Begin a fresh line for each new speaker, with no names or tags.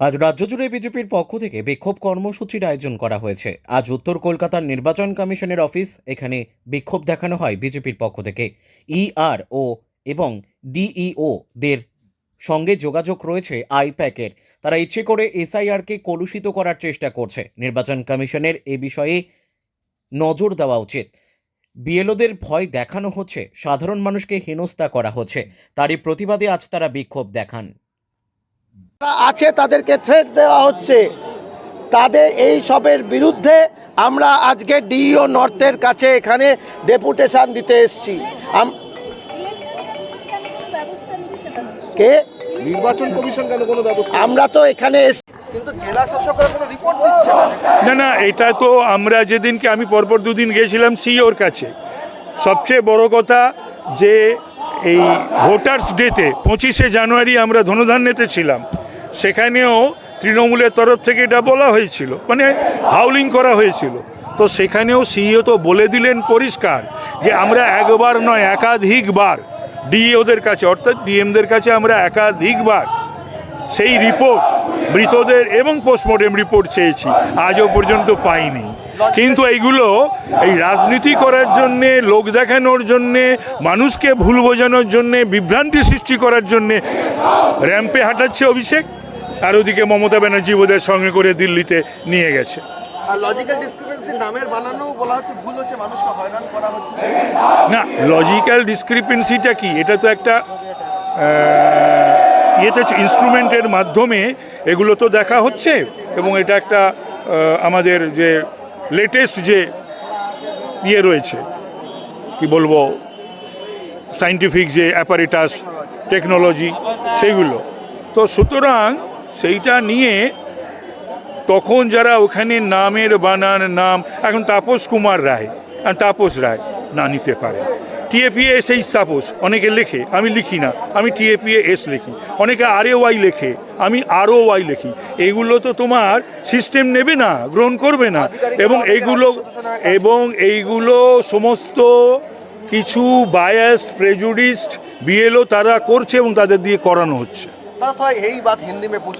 আজ রাজ্য জুড়ে বিজেপির পক্ষ থেকে বিক্ষোভ কর্মসূচির আয়োজন করা হয়েছে। আজ উত্তর কলকাতার নির্বাচন কমিশনের অফিস, এখানে বিক্ষোভ দেখানো হয় বিজেপির পক্ষ থেকে। ইআর ও এবং ডিইও দের সঙ্গে যোগাযোগ রয়েছে আইপ্যাকের। তারা ইচ্ছে করে এসআইআরকে কলুষিত করার চেষ্টা করছে। নির্বাচন কমিশনের এ বিষয়ে নজর দেওয়া উচিত। বিএলওদের ভয় দেখানো হচ্ছে। সাধারণ মানুষকে হেনস্থা করা হচ্ছে। তারই প্রতিবাদে আজ তারা বিক্ষোভ দেখান।
আছে তাদেরকে থ্রেট দেওয়া হচ্ছে। তাদের এই সবের বিরুদ্ধে আমরা আজকে ডিইও নর্থের কাছে এখানে ডেপুটেশন দিতে এসেছি। আম- কে?
নির্বাচন কমিশন কেন কোনো ব্যবস্থা
আমরা তো এখানে
না
না না এটা তো আমরা যেদিনকে আমি পরপর দুদিন গেছিলাম সিওর কাছে। সবচেয়ে বড় কথা যে এই ভোটার্স ডেতে পঁচিশে জানুয়ারি আমরা ধনধান্যতে ছিলাম। সেখানেও তৃণমূলের তরফ থেকে এটা বলা হয়েছিল মানে হাউলিং করা হয়েছিল। তো সেখানেও সিইও তো বলে দিলেন পরিষ্কার যে আমরা একবার নয়, একাধিকবার ডিইওদের কাছে, অর্থাৎ ডিএমদের কাছে আমরা একাধিকবার সেই রিপোর্ট মৃতদের এবং পোস্টমর্টেম রিপোর্ট চেয়েছি। আজও পর্যন্ত পাইনি। কিন্তু এইগুলো এই রাজনীতি করার জন্যে লোক দেখানোর জন্যে মানুষকে ভুল বোঝানোর জন্যে বিভ্রান্তি সৃষ্টি করার জন্যে র্যাম্পে হাঁটাচ্ছে অভিষেক। আর ওদিকে মমতা ব্যানার্জি ওদের সঙ্গে করে দিল্লিতে নিয়ে গেছে।
আর লজিক্যাল ডিসক্রিপেন্সি নামের বানানো বলা হচ্ছে ভুল হচ্ছে মানুষকে হয়রান করা হচ্ছে।
না লজিক্যাল ডিসক্রিপেন্সিটা কি? এটা তো একটা ইয়েতে ইনস্ট্রুমেন্টের মাধ্যমে এগুলো তো দেখা হচ্ছে এবং এটা একটা আমাদের যে লেটেস্ট যে ইয়ে রয়েছে, কি বলব সাইন্টিফিক যে অ্যাপারেটাস টেকনোলজি সেইগুলো। তো সুতরাং সেইটা নিয়ে তখন যারা ওখানে নামের বানান নাম, এখন তাপস কুমার রায়, আর তাপস রায় না নিতে পারে। টিএপিএ এস এইচ তাপস অনেকে লেখে আমি লিখি না আমি টিএপিএ এস লিখি। অনেকে আর ওয়াই লেখে আমি আরও ওয়াই লিখি। এইগুলো তো তোমার সিস্টেম নেবে না গ্রহণ করবে না। এবং এইগুলো এবং এইগুলো সমস্ত কিছু বায়াস্ট প্রেজুডিস্ট বিএলও তারা করছে এবং তাদের দিয়ে করানো হচ্ছে।
এই বাত হিন্দি মে পুছ